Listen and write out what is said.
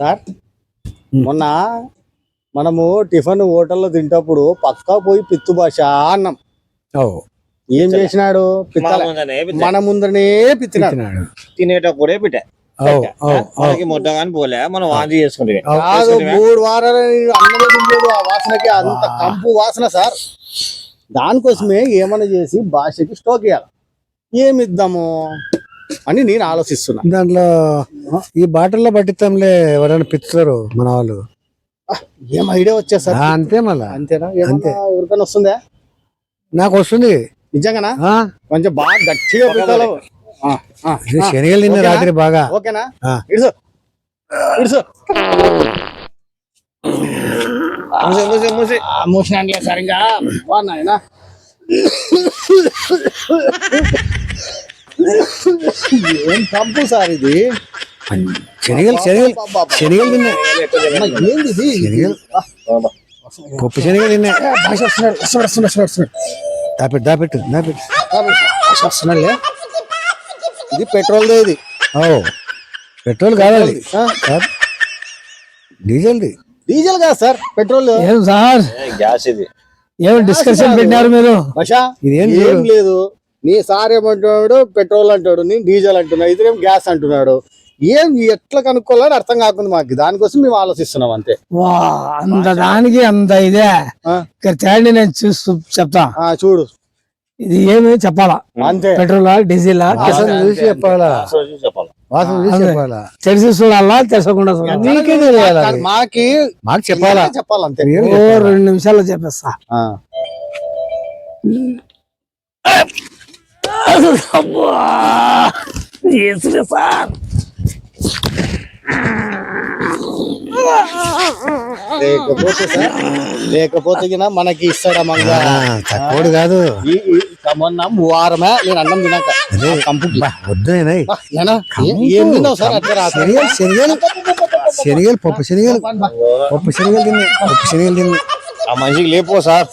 Sir మొన్న మనము tiffin హోటల్లో తింటప్పుడు పక్కా పోయి పిత్తు భాష అన్నం. ఓ. ఏం చేసినాడు? ముందనే. మన ముందరనే పిత్తినాడు. తినేటప్పుడే పిట్ట. మనకి పోలే మనం వాంతి చేసుకుంటే. కాదు మూడు వారాలు అన్నమే తినలేదు ఆ వాసనకి అంత కంపు వాసన సార్. దానికోసమే ఏమైనా చేసి భాషకి స్టోక్ ఇవ్వాలి ఏమి ఇద్దాము అని నేను ఆలోచిస్తున్నా. దాంట్లో ఈ బాటిల్లో పట్టిస్తాంలే ఎవరైనా పిచ్చుతారు మన వాళ్ళు. ఏం ఐడియా వచ్చా సార్? ఆ, అంతే మళ్ళా. అంతేనా? ఏమన్నా ఎవరికైనా వస్తుందా? నాకు వస్తుంది. నిజంగానా? ఆ, కొంచెం బాగా గట్టిగా పెట్టాలి. శనగలు తిన్న ఓకేనా? రాత్రి బాగా. ఓకేనా? ఆ. ఇడుసు. ఇడుసు. మూసి మూసి మూసి. మూసినానులే సార్ ఇంకా. వా నాయనా. ఏం కంపు సార్ ఇది? శనగలు శనగలు శనగలు తిన్నా. అమ్మ, ఏంది ఇది? శనగలు? పప్పు శనగలు తిన్నా. ఏ, భాష వస్తున్నాడు వస్తున్నాడు వస్తున్నాడు వస్తున్నాడు దాపెట్టు దాపెట్టు దాపెట్టు. భాష వస్తున్నాడులే ఇది పెట్రోల్దే ఇది. ఓ పెట్రోల్ కాదు. డీజిల్ది. డీజిల్ కాదు సార్ పెట్రోల్. ఏం సార్? గ్యాస్ ఇది. ఏం డిస్కషన్ పెట్టినారు మీరు? ఇదేం ఏం. లేదు. నీ సార్ ఏమంటున్నాడు? పెట్రోల్ అంటాడు నేను డీజిల్ అంటున్నా ఇతరేం గ్యాస్ అంటున్నాడు. ఏం ఎట్లా కనుక్కోవాలని అర్థం కాకుండా మాకు దానికోసం మేము ఆలోచిస్తున్నాం అంతే. వా అంత దానికి అంత ఇదే. ఇక్కడ తేండి నేను చూస్తూ చెప్తా. ఆ, చూడు. ఇది ఏమి చెప్పాలా? అంతే. పెట్రోలా డీజిలా? చూసి చెప్పాలా? అసలు చూసి చెప్పాలి? వాసన చూసి అదే. చెప్పాలా? తెలిసి చూడాలా తెలిసకుండా. మాకి మాకు చెప్పాలా? చెప్పాలంతే ఓ రెండు నిమిషాల్లో చెప్పేస్తా. ఆ, అబ్బా! ఏసులే సార్ లేకపోతే సార్ లేకపోతే మనకి ఇస్తాడా మంగ తక్కువడు కాదు. మొన్న వారమే నేను అన్నం తినాక. ఏ- తిన్నావు సార్ అట్లా రాత్రి? శనగలు శనగలు శనగలు పప్పు శనగలు పప్పు శనగలు తిన్నా పప్పు శనగలు తిన్నా ఆ మనిషికి లేపో సార్.